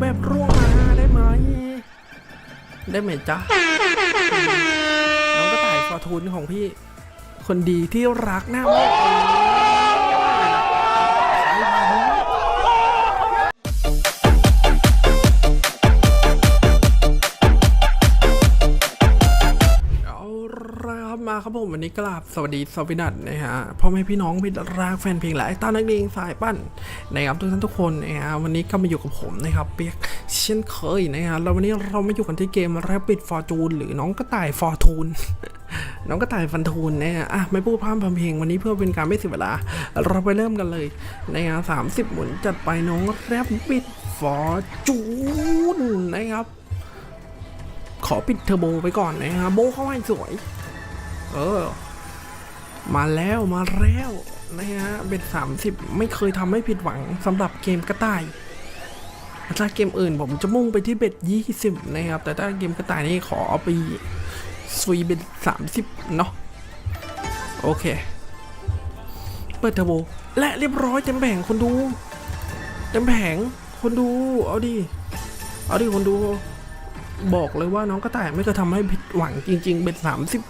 แบบร่วงมาได้ไหม ได้ไหมจ๊ะ น้องกระต่ายฟอร์ทูนของพี่ คนดีที่รักหน้ามาก ครับมาครับผมวันนี้กราบสวัสดีสวัสดีนัดนะฮะพ่อแม่พี่น้องพี่รักแฟนเพลงและไอ้ต้านักเลงสายปั้นนะครับทุกท่านทุกคนนะฮะวันนี้ก็มาอยู่กับผมนะครับเปียกเช่นเคยนะฮะแล้ววันนี้เรามาอยู่กันที่เกม Rapid Fortune หรือน้องกระต่าย Fortune น้องกระต่ายฟันทูนนะฮะอะไม่พูดพร่ำทำเพลงวันนี้เพื่อเป็นการไม่เสียเวลา เราไปเริ่มกันเลยนะฮะสามสิบหมุนจัดไปน้องแรปปิดฟอร์จูนนะครับขอปิดเทอร์โบไปก่อนนะฮะโบเข้าให้สวย เออ มาแล้วมาแล้วนะฮะเบ็ดสามสิบไม่เคยทำให้ผิดหวังสำหรับเกมกระต่ายถ้าเกมอื่นผมจะมุ่งไปที่เบ็ดยี่สิบนะครับ แต่ถ้าเกมกระต่ายนี่ขอเอาไปสวีเบ็ดสามสิบเนาะโอเค เปิดเทอร์โบและเรียบร้อยเต็มแผงคนดูเต็มแผงคนดูเอาดิเอาดิคนดู บอกเลยว่าน้องกระต่ายไม่เคยทำให้ผิดหวังจริง ๆ เบ็ดสามสิบ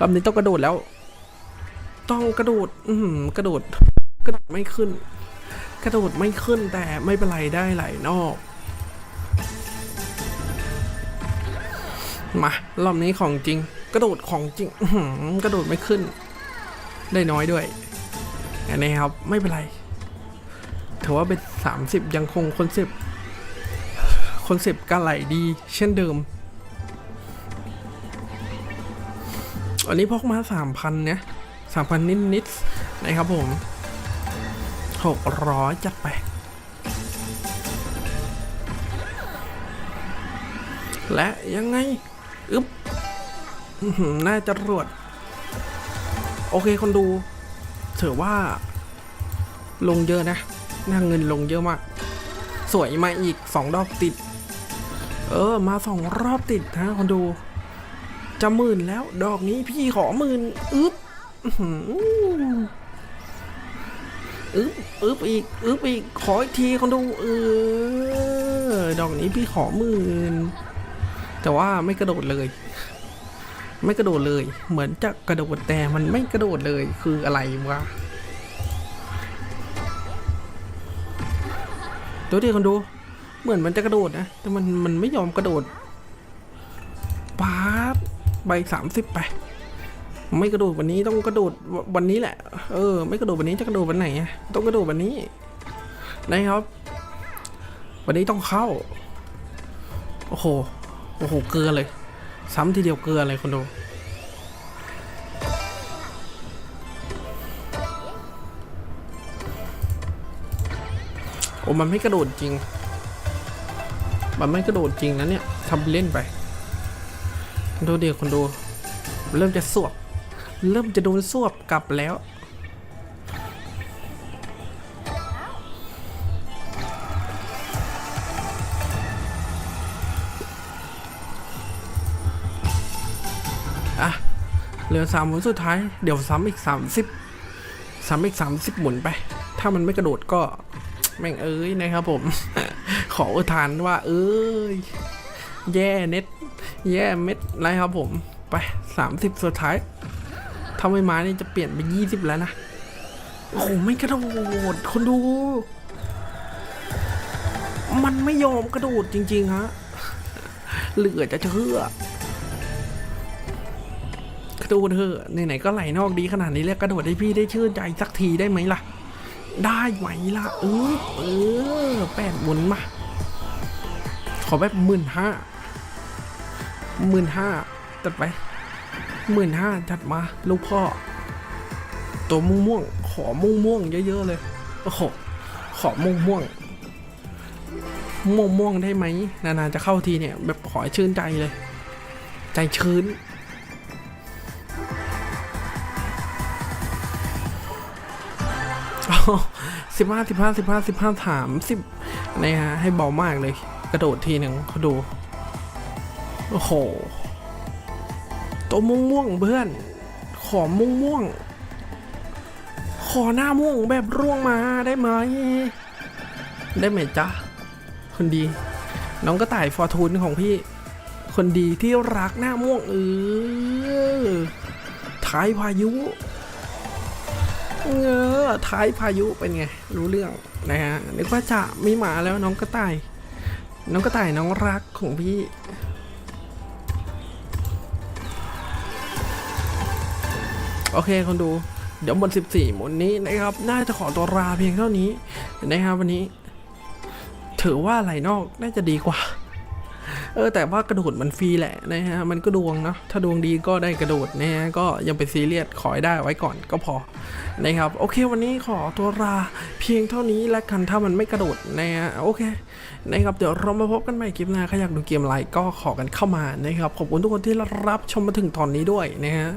ลำนี้ต้องกระโดดแล้ว ต้องกระโดด อืมกระโดด กระโดดไม่ขึ้น กระโดดไม่ขึ้นแต่ไม่เป็นไรได้ไหลนอก มารอบนี้ของจริง กระโดดของจริง อืกระโดดไม่ขึ้น ได้น้อยด้วยอันนี้ครับไม่เป็นไรถือว่าเป็นสามสิบยังคงคอนเซปต์คอนเซปต์การไหลดีเช่นเดิม อันนี้พกมาสามพันเนี่ยสามพันนิดนิดๆนะครับผมหกร้อยจัดไปและยังไงอึ๊บหือน่าจะรวด โอเคคนดูถือว่า ลงเยอะนะหน่าเงินลงเยอะมาก สวยมาอีกสองดอกติด เออ มาสองรอบติดนะคนดู จะหมื่นแล้ว ดอกนี้พี่ขอหมื่นอึ๊บอืออึ้บอึ๊บอีกอึ๊บอีกขออีกทีคนดูเออดอกนี้พี่ขอหมื่นแต่ว่าไม่กระโดดเลย ไม่กระโดดเลย เหมือนจะกระโดดแต่มันไม่กระโดดเลยคืออะไรวะดูดิคนดู เหมือนมันจะกระโดดนะ แต่มันมันไม่ยอมกระโดด ใบสามสิบไป ไม่กระโดดวันนี้ต้องกระโดดวันนี้แหละ เออ ไม่กระโดดวันนี้จะกระโดดวันไหนอะต้องกระโดดวันนี้นะครับ วันนี้ต้องเข้า โอ้โห โอ้โห เกลือเลย ซ้ำทีเดียวเกลือเลยคนดูโอ้มันไม่กระโดดจริง มันไม่กระโดดจริงนะเนี่ยทำเล่นไป ดูเดียวคนดู เริ่มจะสวบ เริ่มจะโดนสวบกลับแล้ว อะ เหลือสามหมุนสุดท้าย เดี๋ยวซ้ำอีกสามสิบซ้ำอีกสามสิบหมุนไป ถ้ามันไม่กระโดดก็ แม่งเอ้ยนะครับผม ขออุทานว่า เอ้ย แย่เน็ต แย่เม็ดไรครับผม ไปสามสิบสุดท้ายถ้าไม่มานี่จะเปลี่ยนเป็นยี่สิบแล้วนะ โอ้โห ไม่กระโดด คนดู มันไม่ยอมกระโดดจริง ๆ ฮะ เหลือจะเชื่อกระโดดเถอะไหนๆก็ไหลนอกดีขนาดนี้แล้วกระโดดให้พี่ได้ชื่นใจสักทีได้ไหมล่ะ ได้ไหมล่ะ เออเออแปดหมุนมา ขอแบบหมื่นห้า หมื่นห้าจัดไปหมื่นห้าจัดมาลูกพ่อ ตัวม่วงม่วงขอม่วงม่วงเยอะๆเลยโอ้โหขอม่วงม่วงม่วงม่วงได้ไหมนานๆจะเข้าทีเนี่ย แบบขอชื่นใจเลย ใจชื้น สิบห้าสิบห้าสิบห้าสิบห้าถามสิบนะฮะให้เบามากเลย กระโดดทีหนึ่งเขาดู โอ้โห ตัวม่วงม่วงเพื่อน ขอม่วงม่วงขขอหน้าม่วงแบบร่วงมาได้ไหม ได้ไหมจ๊ะ คนดี น้องกระต่ายฟอร์ทูนของพี่ คนดีที่รักหน้าม่วงเออท้ายพายุเออท้ายพายุเป็นไง รู้เรื่องนะฮะนึกว่าจะมีหมาแล้วน้องกระต่าย น้องกระต่ายน้องรักของพี่ โอเคคนดู เดี๋ยวบน 14หมุนนี้นะครับ น่าจะขอตัวลาเพียงเท่านี้นะครับวันนี้ ถือว่าไหลนอกน่าจะดีกว่า เออ แต่ว่ากระโดดมันฟรีแหละนะฮะ มันก็ดวงเนาะ ถ้าดวงดีก็ได้กระโดดนะฮะ ก็ยังไปซีเรียสขอให้ได้ไว้ก่อนก็พอนะครับ โอเค วันนี้ขอตัวลาเพียงเท่านี้แล้วกันถ้ามันไม่กระโดดนะฮะ โอเคนะครับเดี๋ยวเรามาพบกันใหม่คลิปหน้าใครอยากดูเกมอะไรก็ขอกันเข้ามานะครับ ขอบคุณทุกคนที่รับชมมาถึงตอนนี้ด้วยนะฮะ